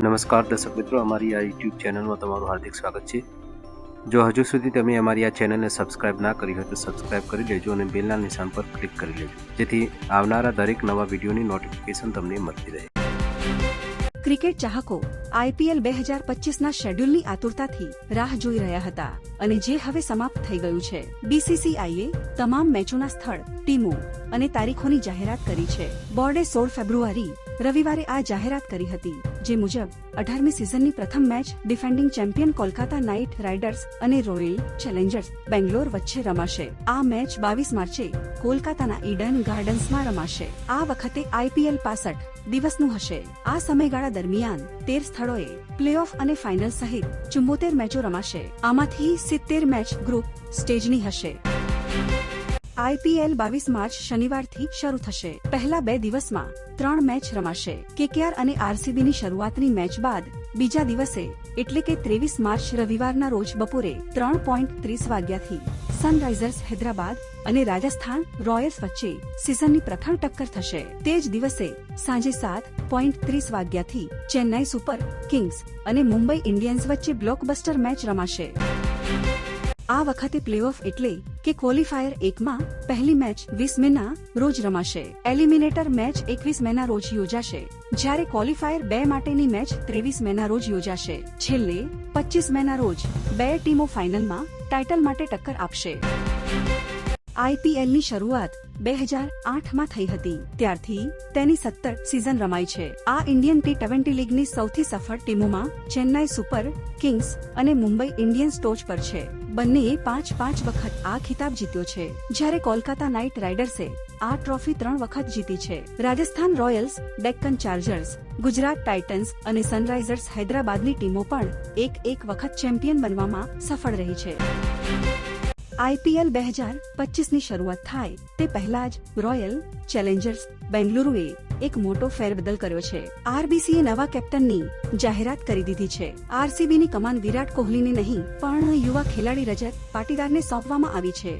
નમસ્કાર દર્શક મિત્રો, અમારી આ યુટ્યુબ ચેનલમાં તમારું હાર્દિક સ્વાગત છે. જો હજુ સુધી તમે અમારી આ ચેનલને સબસ્ક્રાઇબ ના કરી હોય તો સબસ્ક્રાઇબ કરી લેજો અને બેલના નિશાન પર ક્લિક કરી લેજો. જેથી આવનારા દરેક નવા વિડીયોની નોટિફિકેશન તમને મળતી રહે. ક્રિકેટ ચાહકો આઈપીએલ બે હજાર પચીસના શેડ્યુલની આતુરતાથી રાહ જોઈ રહ્યા હતા અને જે હવે સમાપ્ત થઈ ગયું છે. બીસીસીઆઈએ તમામ મેચોના સ્થળ, ટીમો અને તારીખોની જાહેરાત કરી છે. બોર્ડે સોળ ફેબ્રુઆરી રવિવારે આ જાહેરાત કરી હતી, જે મુજબ અઢારમી સિઝનની પ્રથમ match defending champion Kolkata Knight Riders અને રોયલ ચેલેન્જર્સ બેંગ્લોર વચ્ચે રમાશે. આ મેચ બાવીસ માર્ચે કોલકાતાના ઈડન ગાર્ડન્સમાં રમાશે. આ વખતે આઈપીએલ પાસઠ દિવસનું હશે. આ સમયગાળા દરમિયાન તેર સ્થળોએ પ્લેઓફ અને ફાઇનલ સહિત ચુંબોતેર મેચો રમાશે. આમાંથી સિત્તેર મેચ ગ્રુપ સ્ટેજની હશે. આઈપીએલ બાવીસ માર્ચ શનિવારથી શરૂ થશે. પહેલા બે દિવસમાં ત્રણ મેચ રમાશે. કેકેઆર અને આરસીબીની શરૂઆતની મેચ બાદ બીજા દિવસે, એટલે કે ત્રેવીસ માર્ચ રવિવારના રોજ બપોરે ત્રણ પોઈન્ટ ત્રીસ વાગ્યાથી સનરાઇઝર્સ હૈદરાબાદ અને રાજસ્થાન રોયલ્સ વચ્ચે સિઝનની પ્રથમ ટક્કર થશે. તે જ દિવસે સાંજે સાત પોઈન્ટ ત્રીસ વાગ્યાથી ચેન્નાઈ સુપર કિંગ્સ અને મુંબઈ ઇન્ડિયન્સ વચ્ચે બ્લોકબસ્ટર મેચ રમાશે. આ વખતે પ્લેઓફ એટલે કે ક્વોલિફાયર એકમાં પહેલી મેચ વીસ મેના રોજ રમાશે. એલિમિનેટર મેચ એકવીસ મેના રોજ યોજાશે. જ્યારે ક્વોલિફાયર બે માટેની મેચ ત્રેવીસ મેના રોજ યોજાશે. છેલ્લે પચીસ મેના રોજ બે ટીમો ફાઇનલમાં ટાઇટલ માટે ટક્કર આપશે. આઈપીએલની શરૂઆત બે હજાર આઠમાં થઈ હતી. ત્યારથી તેની સત્તર સિઝન રમાઈ છે. આ ઇન્ડિયન ટી ટ્વેન્ટી લીગની સૌથી સફળ ટીમોમાં ચેન્નાઈ સુપર કિંગ્સ અને મુંબઈ ઇન્ડિયન્સ ટોચ પર છે. બંનેએ પાંચ પાંચ વખત આ ખિતાબ જીત્યો છે. જ્યારે કોલકાતા નાઇટ રાઇડર્સે આ ટ્રોફી ત્રણ વખત જીતી છે. Rajasthan Royals, Deccan Chargers, Gujarat Titans અને સનરાઇઝર્સ હૈદરાબાદની ટીમો પણ એક એક વખત ચેમ્પિયન બનવામાં સફળ રહી છે. આઈપીએલ બે હજાર પચીસની શરૂઆત થાય તે પહેલા જ રોયલ ચેલેન્જર્સ બેંગલુરુએ એક મોટો ફેરબદલ કર્યો છે. આરબીસીએ નવા કેપ્ટનની જાહેરાત કરી દીધી છે. આરસીબીની કમાન વિરાટ કોહલીની નહીં, પણ યુવા ખેલાડી રજત પાટીદારને સોંપવામાં આવી છે.